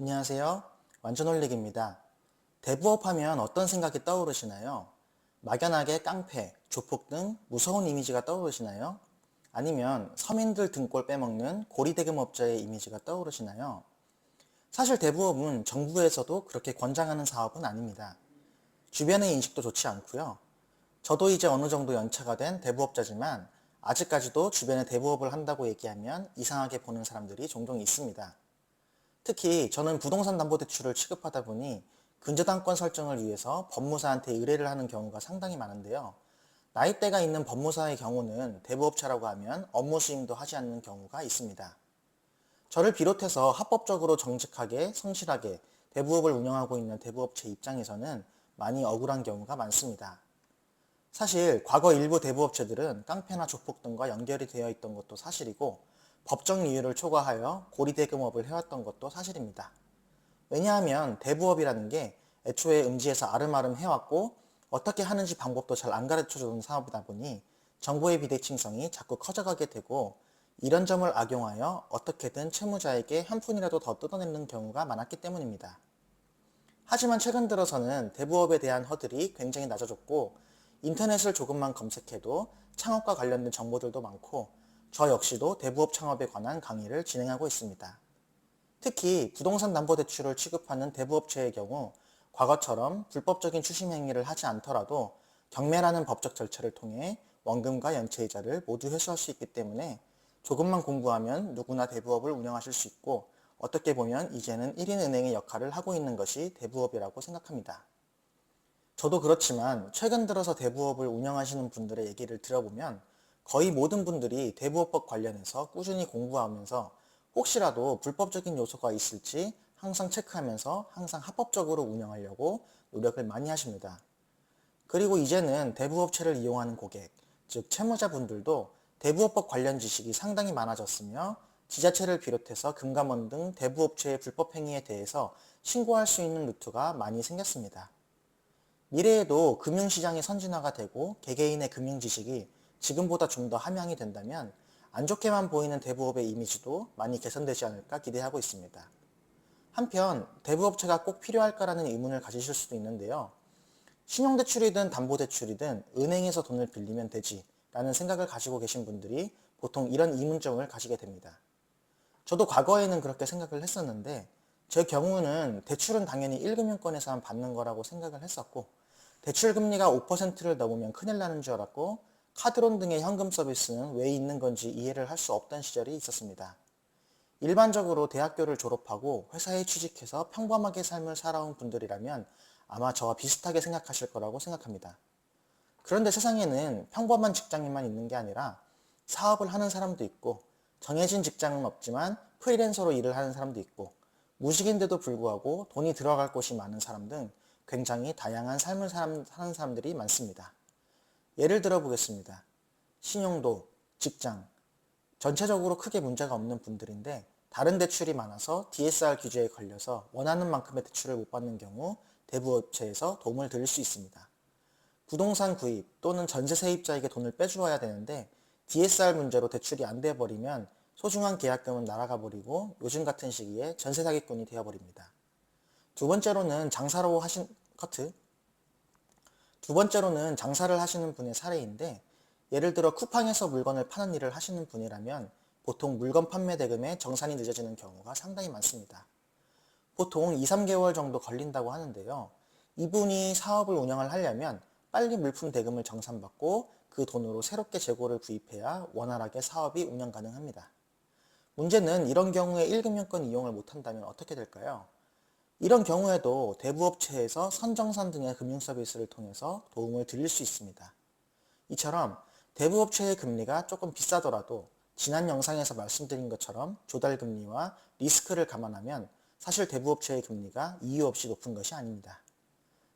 안녕하세요. 완전올릭입니다. 대부업 하면 어떤 생각이 떠오르시나요? 막연하게 깡패, 조폭 등 무서운 이미지가 떠오르시나요? 아니면 서민들 등골 빼먹는 고리대금업자의 이미지가 떠오르시나요? 사실 대부업은 정부에서도 그렇게 권장하는 사업은 아닙니다. 주변의 인식도 좋지 않고요. 저도 이제 어느 정도 연차가 된 대부업자지만 아직까지도 주변에 대부업을 한다고 얘기하면 이상하게 보는 사람들이 종종 있습니다. 특히 저는 부동산 담보대출을 취급하다 보니 근저당권 설정을 위해서 법무사한테 의뢰를 하는 경우가 상당히 많은데요. 나이대가 있는 법무사의 경우는 대부업체라고 하면 업무 수임도 하지 않는 경우가 있습니다. 저를 비롯해서 합법적으로 정직하게 성실하게 대부업을 운영하고 있는 대부업체 입장에서는 많이 억울한 경우가 많습니다. 사실 과거 일부 대부업체들은 깡패나 조폭 등과 연결이 되어 있던 것도 사실이고 법정 이유를 초과하여 고리대금업을 해왔던 것도 사실입니다. 왜냐하면 대부업이라는 게 애초에 음지에서 아름아름 해왔고 어떻게 하는지 방법도 잘 안 가르쳐주는 사업이다 보니 정보의 비대칭성이 자꾸 커져가게 되고 이런 점을 악용하여 어떻게든 채무자에게 한 푼이라도 더 뜯어내는 경우가 많았기 때문입니다. 하지만 최근 들어서는 대부업에 대한 허들이 굉장히 낮아졌고 인터넷을 조금만 검색해도 창업과 관련된 정보들도 많고 저 역시도 대부업 창업에 관한 강의를 진행하고 있습니다. 특히 부동산 담보대출을 취급하는 대부업체의 경우 과거처럼 불법적인 추심 행위를 하지 않더라도 경매라는 법적 절차를 통해 원금과 연체이자를 모두 회수할 수 있기 때문에 조금만 공부하면 누구나 대부업을 운영하실 수 있고 어떻게 보면 이제는 1인 은행의 역할을 하고 있는 것이 대부업이라고 생각합니다. 저도 그렇지만 최근 들어서 대부업을 운영하시는 분들의 얘기를 들어보면 거의 모든 분들이 대부업법 관련해서 꾸준히 공부하면서 혹시라도 불법적인 요소가 있을지 항상 체크하면서 항상 합법적으로 운영하려고 노력을 많이 하십니다. 그리고 이제는 대부업체를 이용하는 고객, 즉 채무자분들도 대부업법 관련 지식이 상당히 많아졌으며 지자체를 비롯해서 금감원 등 대부업체의 불법 행위에 대해서 신고할 수 있는 루트가 많이 생겼습니다. 미래에도 금융시장이 선진화가 되고 개개인의 금융 지식이 지금보다 좀 더 함양이 된다면 안 좋게만 보이는 대부업의 이미지도 많이 개선되지 않을까 기대하고 있습니다. 한편 대부업체가 꼭 필요할까라는 의문을 가지실 수도 있는데요. 신용대출이든 담보대출이든 은행에서 돈을 빌리면 되지 라는 생각을 가지고 계신 분들이 보통 이런 의문점을 가지게 됩니다. 저도 과거에는 그렇게 생각을 했었는데 제 경우는 대출은 당연히 1금융권에서만 받는 거라고 생각을 했었고 대출 금리가 5%를 넘으면 큰일 나는 줄 알았고 카드론 등의 현금 서비스는 왜 있는 건지 이해를 할 수 없던 시절이 있었습니다. 일반적으로 대학교를 졸업하고 회사에 취직해서 평범하게 삶을 살아온 분들이라면 아마 저와 비슷하게 생각하실 거라고 생각합니다. 그런데 세상에는 평범한 직장인만 있는 게 아니라 사업을 하는 사람도 있고 정해진 직장은 없지만 프리랜서로 일을 하는 사람도 있고 무직인데도 불구하고 돈이 들어갈 곳이 많은 사람 등 굉장히 다양한 삶을 사는 사람들이 많습니다. 예를 들어 보겠습니다. 신용도, 직장, 전체적으로 크게 문제가 없는 분들인데 다른 대출이 많아서 DSR 규제에 걸려서 원하는 만큼의 대출을 못 받는 경우 대부업체에서 도움을 드릴 수 있습니다. 부동산 구입 또는 전세 세입자에게 돈을 빼주어야 되는데 DSR 문제로 대출이 안 돼버리면 소중한 계약금은 날아가 버리고 요즘 같은 시기에 전세 사기꾼이 되어버립니다. 두 번째로는 장사로 하신 커트 두 번째로는 장사를 하시는 분의 사례인데 예를 들어 쿠팡에서 물건을 파는 일을 하시는 분이라면 보통 물건 판매 대금에 정산이 늦어지는 경우가 상당히 많습니다. 보통 2, 3개월 정도 걸린다고 하는데요. 이분이 사업을 운영을 하려면 빨리 물품 대금을 정산받고 그 돈으로 새롭게 재고를 구입해야 원활하게 사업이 운영 가능합니다. 문제는 이런 경우에 1금융권 이용을 못한다면 어떻게 될까요? 이런 경우에도 대부업체에서 선정산 등의 금융 서비스를 통해서 도움을 드릴 수 있습니다. 이처럼 대부업체의 금리가 조금 비싸더라도 지난 영상에서 말씀드린 것처럼 조달금리와 리스크를 감안하면 사실 대부업체의 금리가 이유 없이 높은 것이 아닙니다.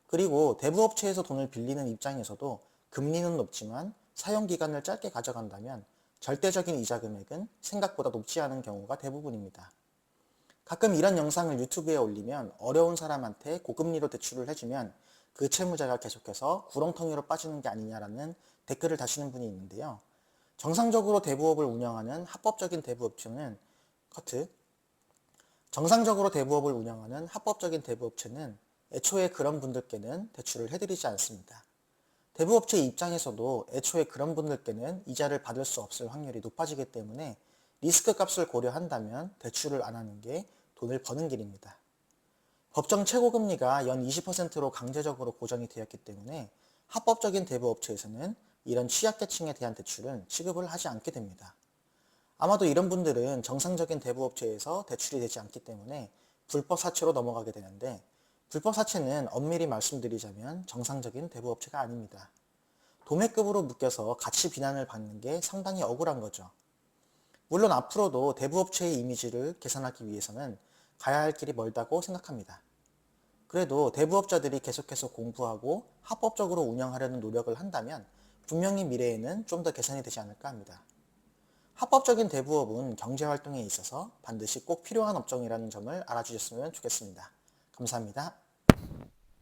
그리고 대부업체에서 돈을 빌리는 입장에서도 금리는 높지만 사용기간을 짧게 가져간다면 절대적인 이자 금액은 생각보다 높지 않은 경우가 대부분입니다. 가끔 이런 영상을 유튜브에 올리면 어려운 사람한테 고금리로 대출을 해주면 그 채무자가 계속해서 구렁텅이로 빠지는 게 아니냐라는 댓글을 다시는 분이 있는데요. 정상적으로 대부업을 운영하는 합법적인 대부업체는 커트 정상적으로 대부업을 운영하는 합법적인 대부업체는 애초에 그런 분들께는 대출을 해드리지 않습니다. 대부업체 입장에서도 애초에 그런 분들께는 이자를 받을 수 없을 확률이 높아지기 때문에 리스크 값을 고려한다면 대출을 안 하는 게 돈을 버는 길입니다. 법정 최고금리가 연 20%로 강제적으로 고정이 되었기 때문에 합법적인 대부업체에서는 이런 취약계층에 대한 대출은 취급을 하지 않게 됩니다. 아마도 이런 분들은 정상적인 대부업체에서 대출이 되지 않기 때문에 불법 사채로 넘어가게 되는데 불법 사채는 엄밀히 말씀드리자면 정상적인 대부업체가 아닙니다. 도매급으로 묶여서 같이 비난을 받는 게 상당히 억울한 거죠. 물론 앞으로도 대부업체의 이미지를 개선하기 위해서는 가야 할 길이 멀다고 생각합니다. 그래도 대부업자들이 계속해서 공부하고 합법적으로 운영하려는 노력을 한다면 분명히 미래에는 좀 더 개선이 되지 않을까 합니다. 합법적인 대부업은 경제활동에 있어서 반드시 꼭 필요한 업종이라는 점을 알아주셨으면 좋겠습니다. 감사합니다.